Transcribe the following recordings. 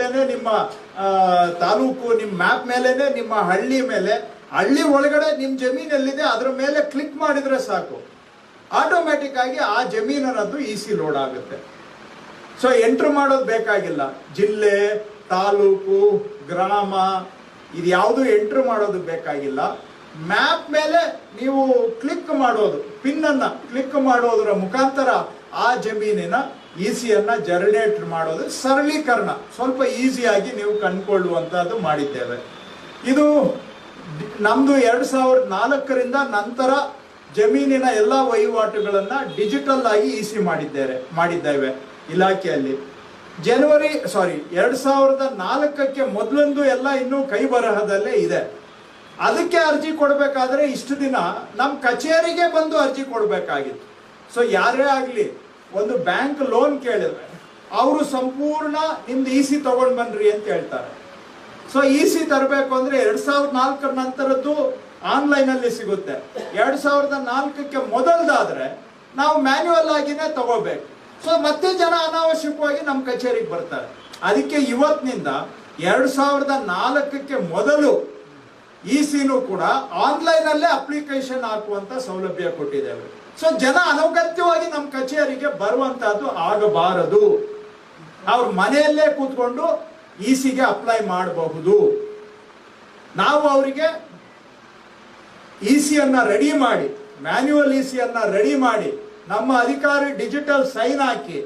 ಮೇಲೇನೆ ನಿಮ್ಮ ತಾಲೂಕು ನಿಮ್ಮ ಮ್ಯಾಪ್ ಮೇಲೇನೆ ನಿಮ್ಮ ಹಳ್ಳಿ ಮೇಲೆ, ಹಳ್ಳಿ ಒಳಗಡೆ ನಿಮ್ಮ ಜಮೀನಲ್ಲಿದೆ, ಅದ್ರ ಮೇಲೆ ಕ್ಲಿಕ್ ಮಾಡಿದ್ರೆ ಸಾಕು. ಆಟೋಮ್ಯಾಟಿಕ್ ಆಗಿ ಆ ಜಮೀನ್ ಅನ್ನೋದು ಇಸಿ ಲೋಡ್ ಆಗುತ್ತೆ. ಸೊ ಎಂಟ್ರ್ ಮಾಡೋದು ಬೇಕಾಗಿಲ್ಲ. ಜಿಲ್ಲೆ, ತಾಲೂಕು, ಗ್ರಾಮ, ಇದು ಯಾವುದು ಎಂಟ್ರ್ ಮಾಡೋದು ಬೇಕಾಗಿಲ್ಲ. ಮ್ಯಾಪ್ ಮೇಲೆ ನೀವು ಕ್ಲಿಕ್ ಮಾಡೋದು, ಪಿನ್ ಅನ್ನ ಕ್ಲಿಕ್ ಮಾಡೋದ್ರ ಮುಖಾಂತರ ಆ ಜಮೀನಿನ ಈಸಿಯನ್ನ ಜನರೇಟ್ ಮಾಡೋದು ಸರಳೀಕರಣ. ಸ್ವಲ್ಪ ಈಸಿಯಾಗಿ ನೀವು ಕಂಡುಕೊಳ್ಳುವಂಥದ್ದು ಮಾಡಿದ್ದೇವೆ. ಇದು ನಮ್ಮದು ಎರಡ್ ಸಾವಿರದ ನಾಲ್ಕರಿಂದ ನಂತರ ಜಮೀನಿನ ಎಲ್ಲ ವಹಿವಾಟುಗಳನ್ನು ಡಿಜಿಟಲ್ ಆಗಿ ಇಸಿ ಮಾಡಿದ್ದೇವೆ ಮಾಡಿದ್ದೇವೆ ಇಲಾಖೆಯಲ್ಲಿ. ಜನವರಿ, ಸಾರಿ, ಎರಡು ಸಾವಿರದ ನಾಲ್ಕಕ್ಕೆ ಮೊದಲೊಂದು ಎಲ್ಲ ಇನ್ನೂ ಕೈ ಬರಹದಲ್ಲೇ ಇದೆ. ಅದಕ್ಕೆ ಅರ್ಜಿ ಕೊಡಬೇಕಾದ್ರೆ ಇಷ್ಟು ದಿನ ನಮ್ಮ ಕಚೇರಿಗೆ ಬಂದು ಅರ್ಜಿ ಕೊಡಬೇಕಾಗಿತ್ತು. ಸೊ ಯಾರೇ ಆಗಲಿ, ಒಂದು ಬ್ಯಾಂಕ್ ಲೋನ್ ಕೇಳಿದ್ರೆ, ಅವರು ಸಂಪೂರ್ಣ ನಿಮ್ದು ಇ ಸಿ ತಗೊಂಡು ಬನ್ರಿ ಅಂತ ಹೇಳ್ತಾರೆ. ಸೊ ಇ ಸಿ ತರಬೇಕು ಅಂದ್ರೆ ಎರಡ್ ಸಾವಿರದ ನಾಲ್ಕರ ನಂತರದ್ದು ಆನ್ಲೈನ್ ಅಲ್ಲಿ ಸಿಗುತ್ತೆ. ಎರಡ್ ಸಾವಿರದ ನಾಲ್ಕಕ್ಕೆ ಮೊದಲದಾದ್ರೆ ನಾವು ಮ್ಯಾನ್ಯುವಲ್ ಆಗಿನೇ ತಗೋಬೇಕು. ಸೊ ಮತ್ತೆ ಜನ ಅನಾವಶ್ಯಕವಾಗಿ ನಮ್ಮ ಕಚೇರಿಗೆ ಬರ್ತಾರೆ. ಅದಕ್ಕೆ ಇವತ್ತಿನಿಂದ ಎರಡ್ ಸಾವಿರದ ನಾಲ್ಕಕ್ಕೆ ಮೊದಲು ಇ ಸಿನೂ ಕೂಡ ಆನ್ಲೈನ್ ಅಲ್ಲೇ ಅಪ್ಲಿಕೇಶನ್ ಹಾಕುವಂತ ಸೌಲಭ್ಯ ಕೊಟ್ಟಿದ್ದೇವೆ. ಸೊ ಜನ ಅನಗತ್ಯವಾಗಿ ನಮ್ಮ ಕಚೇರಿಗೆ ಬರುವಂತಹದ್ದು ಆಗಬಾರದು. ಅವ್ರ ಮನೆಯಲ್ಲೇ ಕೂತ್ಕೊಂಡು ಇ ಸಿಗೆ ಅಪ್ಲೈ ಮಾಡಬಹುದು. ನಾವು ಅವರಿಗೆ ಇ ರೆಡಿ ಮಾಡಿ, ಮ್ಯಾನ್ಯುವಲ್ ಇ ರೆಡಿ ಮಾಡಿ, ನಮ್ಮ ಅಧಿಕಾರಿ ಡಿಜಿಟಲ್ ಸೈನ್ ಹಾಕಿ,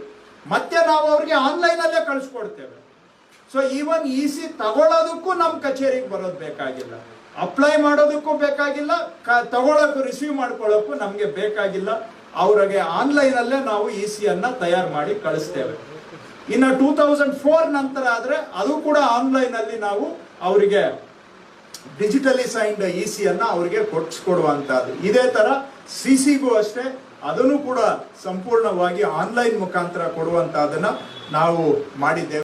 ಮತ್ತೆ ನಾವು ಅವ್ರಿಗೆ ಆನ್ಲೈನ್ ಅಲ್ಲೇ ಕಳಿಸ್ಕೊಡ್ತೇವೆ. ಸೊ ಈವನ್ ಇ ಸಿ ತಗೊಳ್ಳೋದಕ್ಕೂ ನಮ್ಮ ಕಚೇರಿಗೆ ಬರೋದು ಬೇಕಾಗಿಲ್ಲ. ಅಪ್ಲೈ ಮಾಡೋದಕ್ಕೂ ಬೇಕಾಗಿಲ್ಲ, ಕ ತಗೊಳಕ್ಕೂ ರಿಸೀವ್ ಮಾಡ್ಕೊಳ್ಳೋಕ್ಕೂ ನಮಗೆ ಬೇಕಾಗಿಲ್ಲ. ಅವ್ರಿಗೆ ಆನ್ಲೈನ್ ಅಲ್ಲೇ ನಾವು ಇ ಸಿಯನ್ನು ತಯಾರು ಮಾಡಿ ಕಳಿಸ್ತೇವೆ. ಇನ್ನು ಟೂ ತೌಸಂಡ್ ಫೋರ್ ನಂತರ ಆದ್ರೆ ಅದು ಕೂಡ ಆನ್ಲೈನ್ ಅಲ್ಲಿ ನಾವು ಅವರಿಗೆ ಡಿಜಿಟಲಿ ಸೈನ್ಡ್ ಇ ಸಿಯನ್ನು ಅನ್ನ ಅವರಿಗೆ ಕೊಡಿಸ್ಕೊಡುವಂಥದ್ದು ಇದೇ ತರ ಸಿ ಸಿಗೂ ಅಷ್ಟೇ ಅದನ್ನು ಕೂಡ ಸಂಪೂರ್ಣವಾಗಿ ಆನ್ಲೈನ್ ಮುಖಾಂತರ ಕೊಡುವಂಥದ್ದನ್ನು ನಾವು ಮಾಡಿದ್ದೇವೆ.